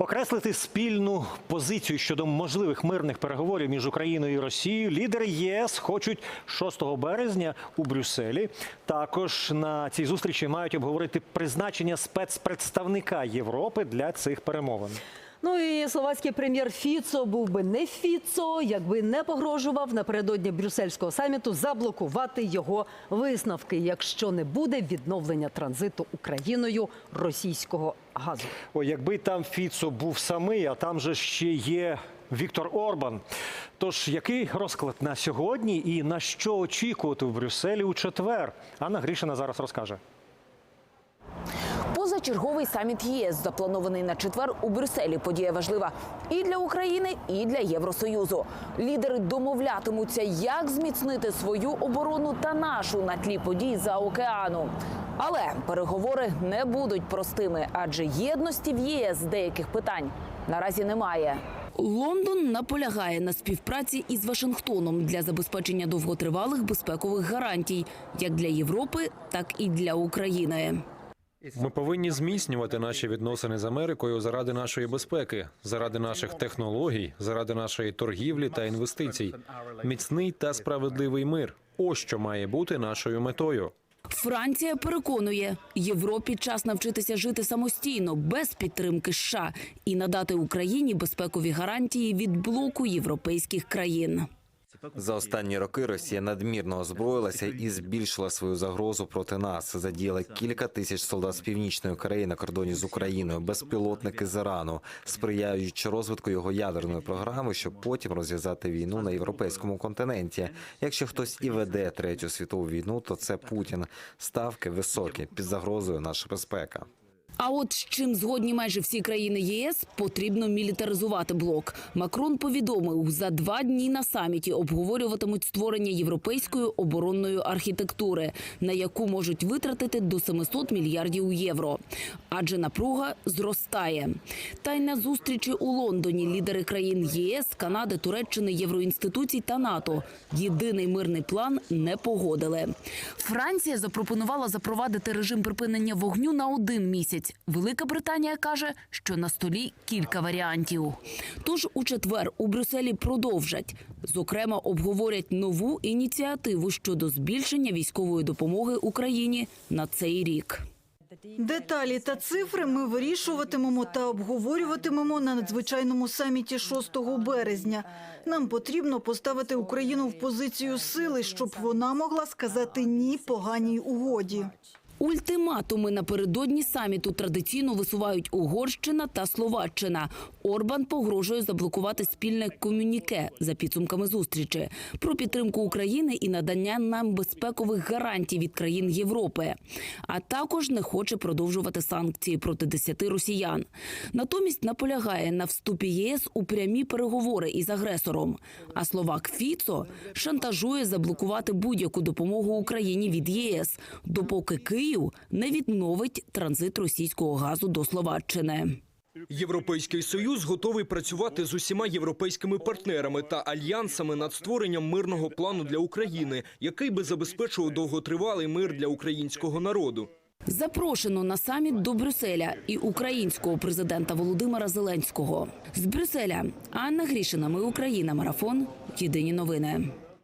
Окреслити спільну позицію щодо можливих мирних переговорів між Україною і Росією лідери ЄС хочуть 6 березня у Брюсселі. Також на цій зустрічі мають обговорити призначення спецпредставника Європи для цих перемовин. Ну і словацький прем'єр Фіцо був би не Фіцо, якби не погрожував напередодні брюссельського саміту заблокувати його висновки, якщо не буде відновлення транзиту Україною російського газу. Ой, якби там Фіцо був самий, а там же ще є Віктор Орбан. Тож який розклад на сьогодні і на що очікувати в Брюсселі у четвер? Анна Грішина зараз розкаже. Позачерговий саміт ЄС запланований на четвер у Брюсселі. Подія важлива і для України, і для Євросоюзу. Лідери домовлятимуться, як зміцнити свою оборону та нашу на тлі подій за океану. Але переговори не будуть простими, адже єдності в ЄС деяких питань наразі немає. Лондон наполягає на співпраці із Вашингтоном для забезпечення довготривалих безпекових гарантій як для Європи, так і для України. Ми повинні зміцнювати наші відносини з Америкою заради нашої безпеки, заради наших технологій, заради нашої торгівлі та інвестицій. Міцний та справедливий мир. Ось що має бути нашою метою. Франція переконує, Європі час навчитися жити самостійно без підтримки США і надати Україні безпекові гарантії від блоку європейських країн. За останні роки Росія надмірно озброїлася і збільшила свою загрозу проти нас. Задіяла кілька тисяч солдат з північної Кореї на кордоні з Україною, безпілотники з Ірану, сприяючи розвитку його ядерної програми, щоб потім розв'язати війну на європейському континенті. Якщо хтось і веде третю світову війну, то це Путін. Ставки високі під загрозою наша безпека. А от з чим згодні майже всі країни ЄС, потрібно мілітаризувати блок. Макрон повідомив, за два дні на саміті обговорюватимуть створення європейської оборонної архітектури, на яку можуть витратити до 700 мільярдів євро. Адже напруга зростає. Та й на зустрічі у Лондоні лідери країн ЄС, Канади, Туреччини, Євроінституцій та НАТО єдиний мирний план не погодили. Франція запропонувала запровадити режим припинення вогню на один місяць. Велика Британія каже, що на столі кілька варіантів. Тож у четвер у Брюсселі продовжать. Зокрема, обговорять нову ініціативу щодо збільшення військової допомоги Україні на цей рік. Деталі та цифри ми вирішуватимемо та обговорюватимемо на надзвичайному саміті 6 березня. Нам потрібно поставити Україну в позицію сили, щоб вона могла сказати ні поганій угоді. Ультиматуми напередодні саміту традиційно висувають Угорщина та Словаччина. Орбан погрожує заблокувати спільне комюніке за підсумками зустрічі про підтримку України і надання нам безпекових гарантій від країн Європи, а також не хоче продовжувати санкції проти десяти росіян. Натомість наполягає на вступі ЄС у прямі переговори із агресором. А словак Фіцо шантажує заблокувати будь-яку допомогу Україні від ЄС, допоки Київ не відновить транзит російського газу до Словаччини. Європейський союз готовий працювати з усіма європейськими партнерами та альянсами над створенням мирного плану для України, який би забезпечував довготривалий мир для українського народу. Запрошено на саміт до Брюсселя і українського президента Володимира Зеленського з Брюсселя. Анна Грішина. Ми Україна. Марафон. Єдині новини.